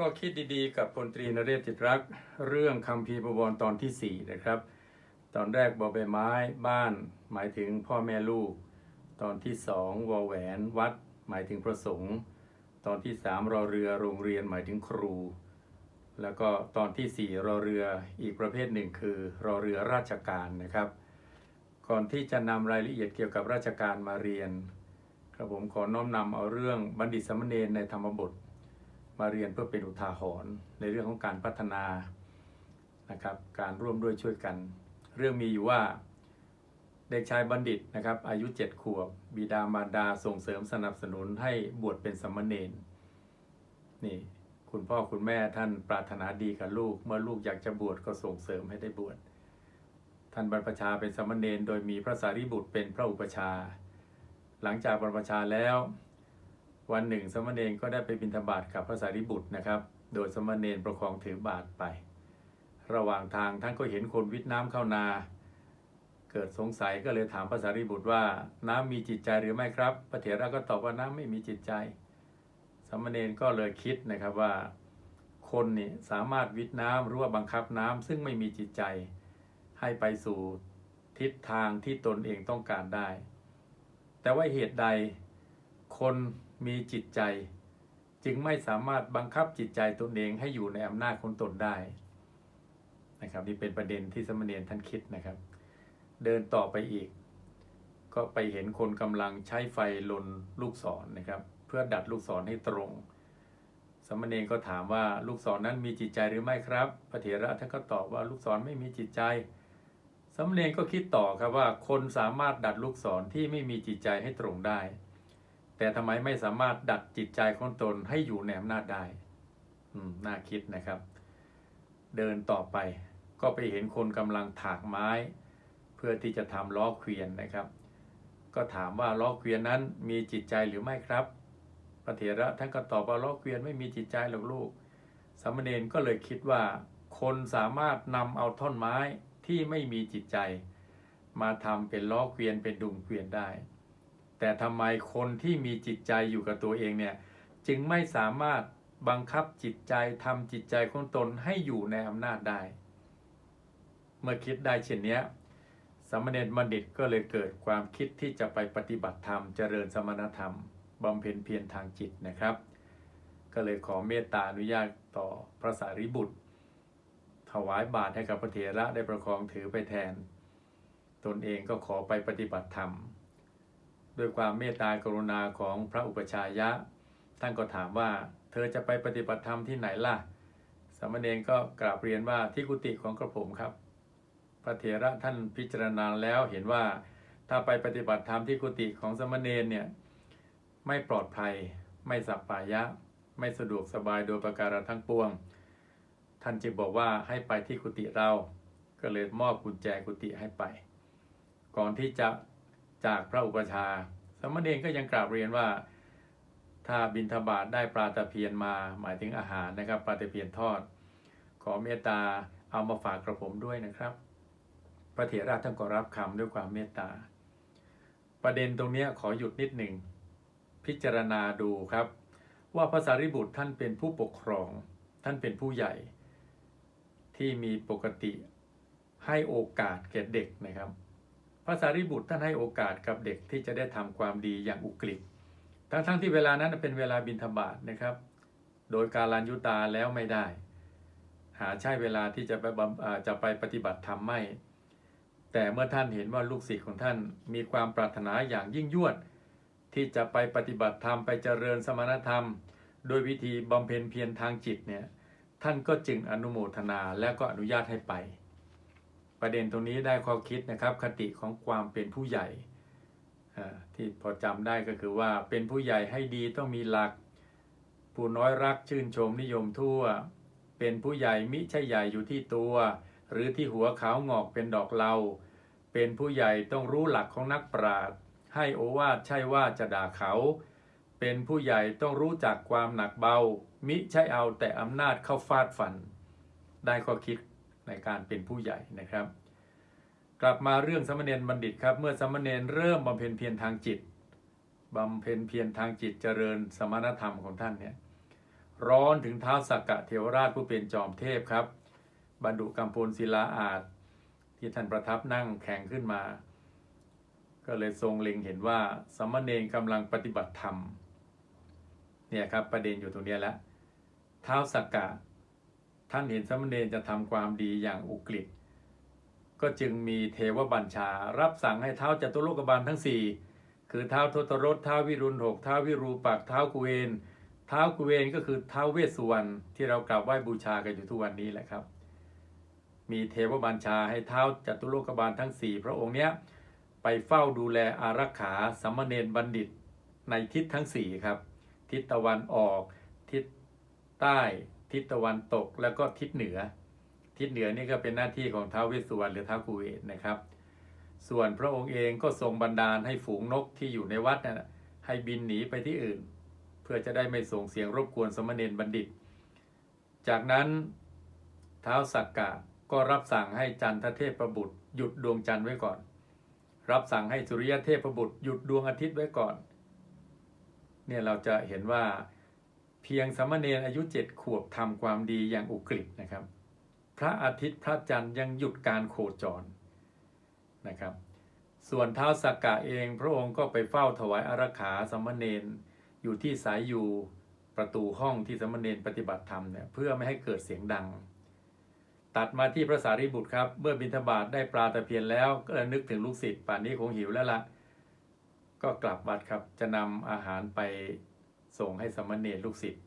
ข้อคิดดีๆ กับพลตรีนเรศจิตรัก เรื่องคำพีร์บวรตอนที่ 4 นะครับ ตอนแรกบอใบไม้บ้านหมายถึงพ่อแม่ลูก ตอนที่สองวอแหวนวัด หมายถึงพระสงฆ์ตอนที่สามรอเรือโรงเรียนหมายถึงครู แล้วก็ตอนที่สี่รอเรืออีกประเภทหนึ่งคือ รอเรือราชการนะครับ ก่อนที่จะนำรายละเอียดเกี่ยวกับราชการมาเรียนกระผมขอน้อมนำเอาเรื่องบัณฑิตสมเณรในธรรมบท มาเรียนเพื่อเป็นอุทาหรณ์ในเรื่องของการพัฒนานะครับการร่วมด้วยช่วยกัน เรื่องมีอยู่ว่าเด็กชายบัณฑิตนะครับอายุเจ็ดขวบ บิดามารดาส่งเสริมสนับสนุนให้บวชเป็นสามเณรนี่คุณพ่อคุณแม่ท่านปรารถนาดีกับลูก เมื่อลูกอยากจะบวชก็ส่งเสริมให้ได้บวชท่านบรรพชาเป็นสามเณรโดยมีพระสารีบุตรเป็นพระอุปชา หลังจากบรรพชาแล้ว วันหนึ่งสามเณรก็ได้ไปบิณฑบาตกับพระสารีบุตรนะครับ โดยสามเณรประคองถือบาตรไป ระหว่างทางท่านก็เห็นคนวิทน้ำเข้านา เกิดสงสัยก็เลยถามพระสารีบุตรว่า น้ำมีจิตใจหรือไม่ครับ พระเถระก็ตอบว่าน้ำไม่มีจิตใจสามเณรก็เลยคิดนะครับว่า คนนี่สามารถวิทน้ำหรือว่าบังคับน้ำซึ่งไม่มีจิตใจ ให้ไปสู่ทิศทางที่ตนเองต้องการได้ แต่ว่าเหตุใดคน มีจิตใจ จึงไม่สามารถบังคับจิตใจตนเองให้อยู่ในอำนาจของตนได้นะครับนี่เป็นประเด็นที่สมเณรท่านคิดนะครับ เดินต่อไปอีก ก็ไปเห็นคนกำลังใช้ไฟลนลูกศรนนะครับ เพื่อดัดลูกศรให้ตรง สมเณรก็ถามว่าลูกศรนนั้นมีจิตใจหรือไม่ครับ พระเถระท่านก็ตอบว่าลูกศรไม่มีจิตใจสมเณรก็คิดต่อครับว่าคนสามารถดัดลูกศรที่ไม่มีจิตใจให้ตรงได้ แต่ทำไมไม่สามารถดัดจิตใจของตนให้อยู่ในอำนาจได้อืมน่าคิดนะครับ เดินต่อไป ก็ไปเห็นคนกำลังถากไม้ เพื่อที่จะทำล้อเกวียนนะครับ ก็ถามว่าล้อเกวียนนั้นมีจิตใจหรือไม่ครับพระเถระท่านก็ตอบว่าล้อเกวียนไม่มีจิตใจหรอกลูกสามเณรก็เลยคิดว่า คนสามารถนำเอาท่อนไม้ที่ไม่มีจิตใจ มาทำเป็นล้อเกวียนเป็นดุมเกวียนได้ แต่ทำไมคนที่มีจิตใจอยู่กับตัวเองเนี่ยจึงไม่สามารถบังคับจิตใจทำจิตใจของตนให้อยู่ในอำนาจได้ เมื่อคิดได้เช่นนี้สามเณรบัณฑิตก็เลยเกิดความคิดที่จะไปปฏิบัติธรรมเจริญสมณธรรมบำเพ็ญเพียรทางจิตนะครับ ก็เลยขอเมตตาอนุญาตต่อพระสารีบุตร ถวายบาตรให้กับพระเถระได้ประคองถือไปแทน ตนเองก็ขอไปปฏิบัติธรรม ด้วยความเมตตากรุณาของพระอุปชายะ ท่านก็ถามว่า เธอจะไปปฏิบัติธรรมที่ไหนล่ะ สามเณรก็กราบเรียนว่าที่กุฏิของกระผมครับ พระเถระท่านพิจารณาแล้วเห็นว่าถ้าไปปฏิบัติธรรมที่กุฏิของสามเณรเนี่ยไม่ปลอดภัย ไม่สัปปายะ ไม่สะดวกสบายโดยประการทั้งปวง ท่านจึงบอกว่าให้ไปที่กุฏิเรา ก็เลยมอบกุญแจกุฏิให้ไป ก่อนที่จะ จากพระอุปชาสามเณรก็ยังกราบเรียนว่า ถ้าบินทบาทได้ปลาตะเพียนมาหมายถึงอาหารนะครับ ปลาตะเพียนทอด ขอเมตตาเอามาฝากกระผมด้วยนะครับ พระเถระท่านก็รับคำด้วยความเมตตา ประเด็นตรงนี้ขอหยุดนิดหนึ่งพิจารณาดูครับ ว่าพระสารีบุตรท่านเป็นผู้ปกครอง ท่านเป็นผู้ใหญ่ ที่มีปกติให้โอกาสแก่เด็กนะครับ พระสารีบุตรท่านให้โอกาสกับเด็กที่จะได้ทำความดีอย่างอุกฤษทั้งๆทที่เวลานั้นเป็นเวลาบิณฑบาตนะครับ โดยการลันยุตาแล้วไม่ได้ หาใช่เวลาที่จะไปจะไปปฏิบัติธรรมไม่ แต่เมื่อท่านเห็นว่าลูกศิษย์ของท่านมีความปรารถนาอย่างยิ่งยวด ที่จะไปปฏิบัติธรรมไปเจริญสมณธรรม โดยวิธีบำเพ็ญเพียรทางจิตเนี่ยท่านก็จึงอนุโมทนาและก็อนุญาตให้ไป ประเด็นตรงนี้ได้ข้อคิดนะครับ คติของความเป็นผู้ใหญ่ที่พอจำได้ก็คือว่าเป็นผู้ใหญ่ให้ดีต้องมีหลัก ผู้น้อยรักชื่นชมนิยมทั่ว เป็นผู้ใหญ่มิใช่ใหญ่อยู่ที่ตัว หรือที่หัวขาวงอกเป็นดอกเหลาเป็นผู้ใหญ่ต้องรู้หลักของนักปราชญ์ให้โอวาทใช่ว่าจะด่าเขา เป็นผู้ใหญ่ต้องรู้จักความหนักเบา มิใช่เอาแต่อำนาจเข้าฟาดฟัน ได้ข้อคิด ในการเป็นผู้ใหญ่นะครับ กลับมาเรื่องสามเณรบัณฑิตครับ เมื่อสามเณรเริ่มบำเพ็ญเพียรทางจิตบำเพ็ญเพียรทางจิตเจริญสมณธรรมของท่านเนี่ยร้อนถึงเท้าสักกะเทวราชผู้เป็นจอมเทพครับ บรรดุกัมพลศิลาอาจที่ท่านประทับนั่งแข่งขึ้นมา ก็เลยทรงเล็งเห็นว่าสามเณรกำลังปฏิบัติธรรมเนี่ยครับประเด็นอยู่ตรงเนี้ยแล้วเท้าสักกะ ท่านเห็นสามเณรจะทำความดีอย่างอุกฤษก็จึงมีเทวบัญชา รับสั่งให้เท้าจตุโลกบาลทั้งสี่คือเท้าทศรถเท้าวิรุณหกเท้าวิรูปักษ์เท้ากุเวนเท้ากุเวนก็คือเท้าเวสสุวรรณที่เรากราบไหว้บูชากันอยู่ทุกวันนี้แหละครับ มีเทวบัญชาให้เท้าจตุโลกบาลทั้งสี่พระองค์เนี้ยไปเฝ้าดูแลอารักขาสามเณรบัณฑิตในทิศทั้งสี่ครับ ทิศตะวันออก ทิศใต้ ทิศตะวันตกแล้วก็ทิศเหนือ ทิศเหนือนี่ก็เป็นหน้าที่ของท้าวเวสสุวรรณหรือท้าวกุเวนนะครับ ส่วนพระองค์เองก็ทรงบันดาลให้ฝูงนกที่อยู่ในวัดนะให้บินหนีไปที่อื่น เพื่อจะได้ไม่ส่งเสียงรบกวนสมณเณรบัณฑิต จากนั้นท้าวสักกะก็รับสั่งให้จันทเทพประบุตรหยุดดวงจันทร์ไว้ก่อน รับสั่งให้สุริยเทพประบุตรหยุดดวงอาทิตย์ไว้ก่อน เนี่ยเราจะเห็นว่า เพียงสามเณรอายุเจ็ดขวบทำความดีอย่างอุกฤษนะครับ พระอาทิตย์พระจันทร์ยังหยุดการโคจรนะครับ ส่วนเท้าวสักกะเองพระองค์ก็ไปเฝ้าถวายอารักขาสามเณรอยู่ที่สายอยู่ประตูห้องที่สามเณรปฏิบัติธรรมเนี่ยเพื่อไม่ให้เกิดเสียงดัง ตัดมาที่พระสารีบุตรครับเมื่อบิณฑบาตได้ปลาตะเพียนแล้วก็นึกถึงลูกศิษย์ป่านนี้คงหิวแล้วละ่ะก็กลับวัดครับจะนำอาหารไป ส่งให้สามเณรลูกศิษย์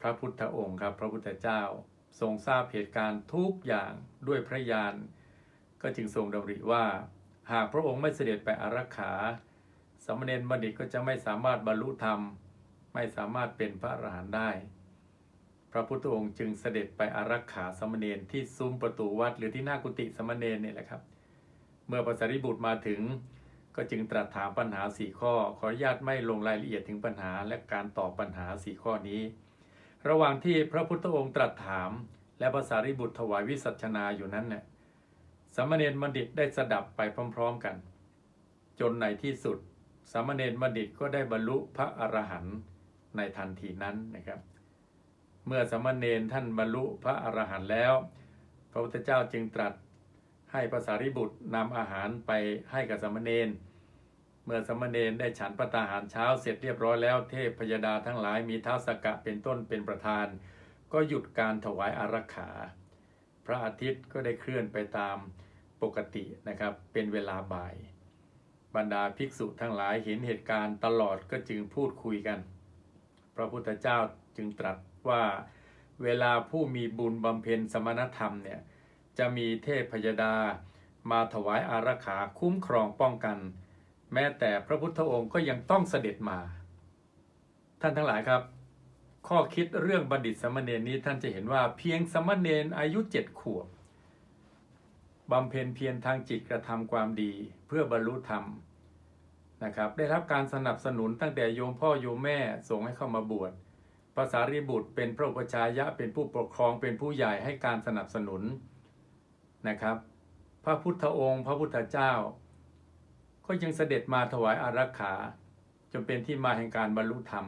พระพุทธองค์ครับ พระพุทธเจ้า ทรงทราบเหตุการณ์ทุกอย่างด้วยพระญาณก็จึงทรงดำริว่า หากพระองค์ไม่เสด็จไปอารักขาสามเณรบัณฑิตก็จะไม่สามารถบรรลุธรรม ไม่สามารถเป็นพระอรหันต์ได้ พระพุทธองค์จึงเสด็จไปอารักขาสามเณรที่ซุ้มประตูวัดหรือที่หน้ากุฏิสามเณรเนี่ยแหละครับ เมื่อพระสารีบุตรมาถึง ก็จึงตรัสถามปัญหาสี่ข้อ ขออนุญาตไม่ลงรายละเอียดถึงปัญหาและการตอบปัญหาสี่ข้อนี้ ระหว่างที่พระพุทธองค์ตรัสถาม และพระสารีบุตรถวายวิสัชนาอยู่นั้นเนี่ยสามเณรบัณฑิตได้สดับไปพร้อม ๆกัน จนในที่สุด สามเณรบัณฑิตก็ได้บรรลุพระอรหันต์ในทันทีนั้นนะครับ เมื่อสามเณรท่านบรรลุพระอรหันต์แล้ว พระพุทธเจ้าจึงตรัส ให้พระสารีบุตรนำอาหารไปให้กับสามเณรเมื่อสามเณรได้ฉันพระตาหารเช้าเสร็จเรียบร้อยแล้วเทพพยดาทั้งหลายมีท้าวสกกะเป็นต้นเป็นประธาน ก็หยุดการถวายอารักขา พระอาทิตย์ก็ได้เคลื่อนไปตามปกตินะครับ เป็นเวลาบ่าย บรรดาภิกษุทั้งหลายเห็นเหตุการณ์ตลอดก็จึงพูดคุยกัน พระพุทธเจ้าจึงตรัสว่าเวลาผู้มีบุญบำเพ็ญสมณธรรมเนี่ย จะมีเทพพยดา มาถวายอารักขาคุ้มครองป้องกัน แม้แต่พระพุทธองค์ก็ยังต้องเสด็จมา ท่านทั้งหลายครับ ข้อคิดเรื่องบัณฑิตสมณเณรนี้ท่านจะเห็นว่าเพียงสมณเณรอายุเจ็ดขวบบำเพ็ญเพียรทางจิตกระทำความดีเพื่อบรรลุธรรมนะครับได้รับการสนับสนุนตั้งแต่โยมพ่อโยมแม่ส่งให้เข้ามาบวชภาษารีบุตรเป็นพระอุปชายะเป็นผู้ปกครองเป็นผู้ใหญ่ให้การสนับสนุน นะครับ พระพุทธองค์ พระพุทธเจ้า ก็ยังเสด็จมาถวายอารักขา จนเป็นที่มาแห่งการบรรลุธรรม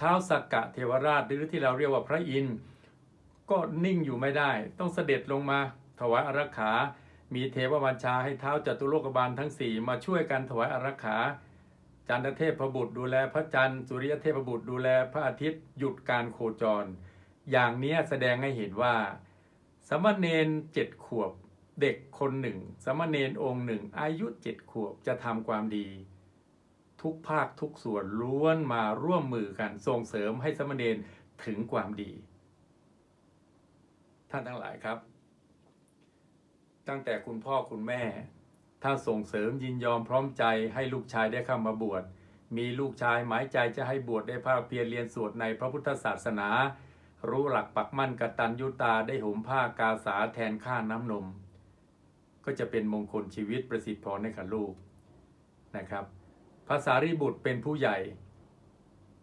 ท้าวสักกะเทวราชหรือที่เราเรียกว่าพระอินทร์ก็นิ่งอยู่ไม่ได้ ต้องเสด็จลงมาถวายอารักขา มีเทวบัญชาให้เท้าจตุโลกบาลทั้งสี่มาช่วยกันถวายอารักขา จันทเทพบุตรดูแลพระจันทร์สุริยเทพบุตรดูแลพระอาทิตย์หยุดการโคจร อย่างนี้แสดงให้เห็นว่า สมณเณรเจ็ดขวบ เด็กคนหนึ่ง สมณเณรองค์หนึ่ง อายุเจ็ดขวบจะทำความดี ทุกภาคทุกส่วนล้วนมาร่วมมือกันส่งเสริมให้สมณเณรถึงความดี ท่านทั้งหลายครับ ตั้งแต่คุณพ่อคุณแม่ ถ้าส่งเสริมยินยอมพร้อมใจให้ลูกชายได้เข้ามาบวชมีลูกชายหมายใจจะให้บวชได้ภาคเพียรเรียนสวดในพระพุทธศาสนา รู้หลักปักมั่นกตัญญูตาได้ห่มผ้ากาสาแทนข้าน้ำนม ก็จะเป็นมงคลชีวิตประสิทธิ์พรให้กับลูกนะครับภาษารีบุตรเป็นผู้ใหญ่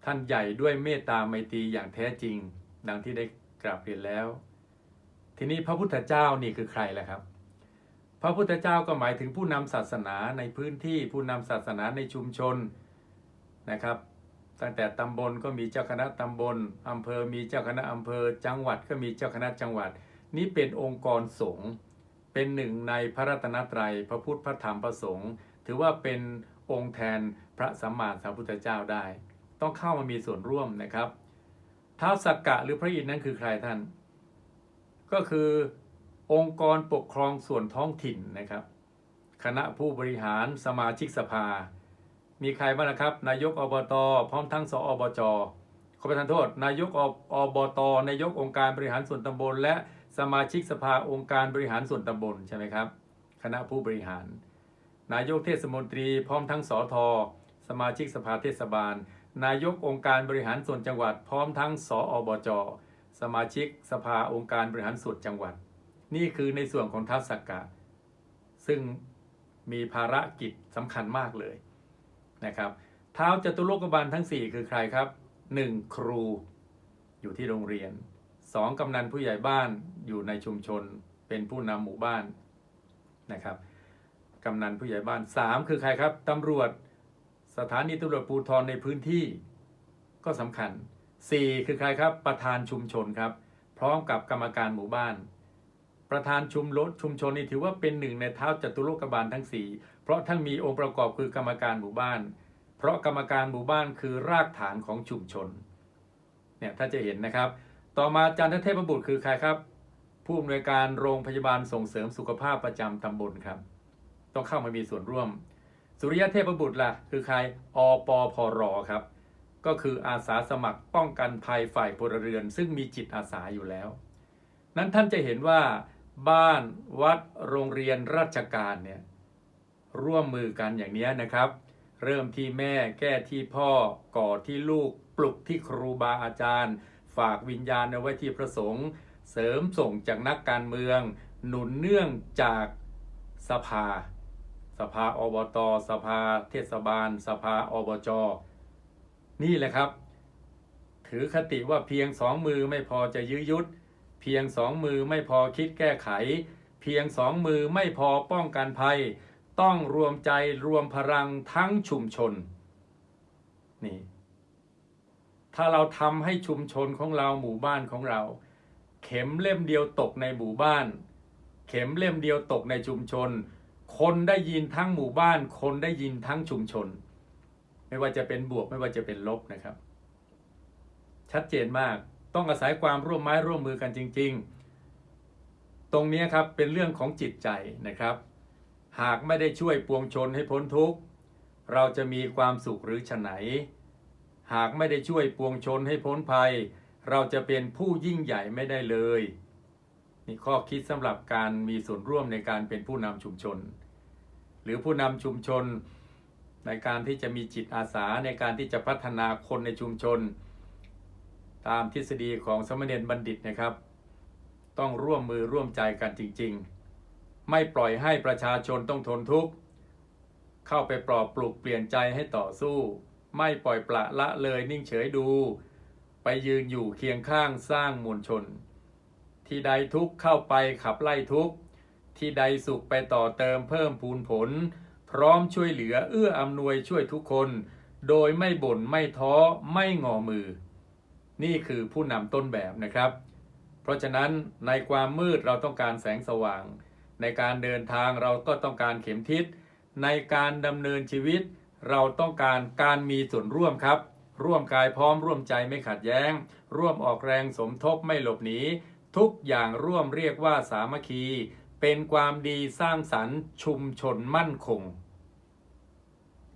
ท่านใหญ่ด้วยเมตตาไมตรีอย่างแท้จริง ดังที่ได้กราบเรียนแล้ว ทีนี้พระพุทธเจ้านี่คือใครล่ะครับ พระพุทธเจ้าก็หมายถึงผู้นำศาสนาในพื้นที่ผู้นำศาสนาในชุมชนนะครับ ตั้งแต่ตำบลก็มีเจ้าคณะตำบลอำเภอมีเจ้าคณะอำเภอ จังหวัดก็มีเจ้าคณะจังหวัด นี่เป็นองค์กรสงฆ์เป็นหนึ่งในพระรัตนตรัย พระพุทธพระธรรมพระสงฆ์ถือว่าเป็นองค์แทนพระสัมมาสัมพุทธเจ้าได้ ต้องเข้ามามีส่วนร่วมนะครับท้าวสักกะหรือพระอินทร์นั้นคือใครท่าน ก็คือองค์กรปกครองส่วนท้องถิ่นนะครับ คณะผู้บริหารสมาชิกสภา มีใครบ้างนะครับ นายกอบต พร้อมทั้งสอบจขอประทานโทษ นายกอบต นายกองค์การบริหารส่วนตำบล และสมาชิกสภาองค์การบริหารส่วนตำบลใช่ไหมครับ คณะผู้บริหาร นายกเทศมนตรี พร้อมทั้งสอทอสมาชิกสภาเทศบาล นายกองค์การบริหารส่วนจังหวัด พร้อมทั้งสอบจสมาชิกสภาองค์การบริหารส่วนจังหวัด นี่คือในส่วนของท้าวสักกะ ซึ่งมีภารกิจสำคัญมากเลย นะครับเท้าจตุโลกบาลทั้ง 4 คือใครครับ 1. ครูอยู่ที่โรงเรียน 2. กำนันผู้ใหญ่บ้านอยู่ในชุมชนเป็นผู้นำหมู่บ้านนะครับกำนันผู้ใหญ่บ้าน 3 คือใครครับตำรวจสถานีตำรวจภูธรในพื้นที่ก็สำคัญ 4 คือใครครับประธานชุมชนครับ พร้อมกับกรรมการหมู่บ้าน ประธานชุมรถชุมชนนี่ถือว่าเป็นหนึ่งในเท้าจตุโลกบาลทั้ง 4 เพราะท่านมีองค์ประกอบคือกรรมการหมู่บ้าน เพราะกรรมการหมู่บ้านคือรากฐานของชุมชนเนี่ยถ้าจะเห็นนะครับ ต่อมาจันทเทพบุตรคือใครครับ ผู้อำนวยการโรงพยาบาลส่งเสริมสุขภาพประจำตำบลครับ ต้องเข้ามามีส่วนร่วม สุริยะเทพบุตรล่ะคือใครอปพรครับ ก็คืออาสาสมัครป้องกันภัยฝ่ายพลเรือน ซึ่งมีจิตอาสาอยู่แล้ว นั้นท่านจะเห็นว่า บ้านวัดโรงเรียนราชการเนี่ย ร่วมมือกันอย่างนี้นะครับ เริ่มที่แม่แก้ที่พ่อก่อที่ลูกปลุกที่ครูบาอาจารย์ ฝากวิญญาณเอาไว้ที่พระสงฆ์เสริมส่งจากนักการเมือง หนุนเนื่องจากสภา สภาอบต สภา เทศบาล สภาอบจ นี่แหละครับ ถือคติว่าเพียงสองมือไม่พอจะยื้อยุด เพียงสองมือไม่พอคิดแก้ไข เพียงสองมือไม่พอป้องกันภัย ต้องรวมใจรวมพลังทั้งชุมชนนี่ถ้าเราทำให้ชุมชนของเราหมู่บ้านของเรา เข็มเล่มเดียวตกในหมู่บ้าน เข็มเล่มเดียวตกในชุมชน คนได้ยินทั้งหมู่บ้าน คนได้ยินทั้งชุมชน ไม่ว่าจะเป็นบวกไม่ว่าจะเป็นลบนะครับ ชัดเจนมากต้องอาศัยความร่วมไม้ร่วมมือกันจริง ๆ ตรงนี้ครับเป็นเรื่องของจิตใจนะครับ หากไม่ได้ช่วยปวงชนให้พ้นทุกข์ เราจะมีความสุขหรือฉไหน หากไม่ได้ช่วยปวงชนให้พ้นภัย เราจะเป็นผู้ยิ่งใหญ่ไม่ได้เลยนี่ข้อคิดสำหรับการมีส่วนร่วมในการเป็นผู้นำชุมชน หรือผู้นำชุมชนในการที่จะมีจิตอาสาในการที่จะพัฒนาคนในชุมชน ตามทฤษฎีของสมณเณรบัณฑิตนะครับ ต้องร่วมมือร่วมใจกันจริง ๆ ไม่ปล่อยให้ประชาชนต้องทนทุกข์เข้าไปปลอบปลุกเปลี่ยนใจให้ต่อสู้ ไม่ปล่อยปละละเลยนิ่งเฉยดู ไปยืนอยู่เคียงข้างสร้างมวลชน ที่ใดทุกข์เข้าไปขับไล่ทุกข์ที่ใดสุขไปต่อเติมเพิ่มพูนผล พร้อมช่วยเหลือเอื้ออำนวยช่วยทุกคน โดยไม่บ่นไม่ท้อไม่งอมือ นี่คือผู้นำต้นแบบนะครับ เพราะฉะนั้นในความมืดเราต้องการแสงสว่าง ในการเดินทางเราก็ต้องการเข็มทิศ ในการดำเนินชีวิต เราต้องการการมีส่วนร่วมครับ ร่วมกายพร้อมร่วมใจไม่ขัดแย้ง ร่วมออกแรงสมทบไม่หลบหนีทุกอย่างร่วมเรียกว่าสามัคคี เป็นความดีสร้างสรรค์ชุมชนมั่นคง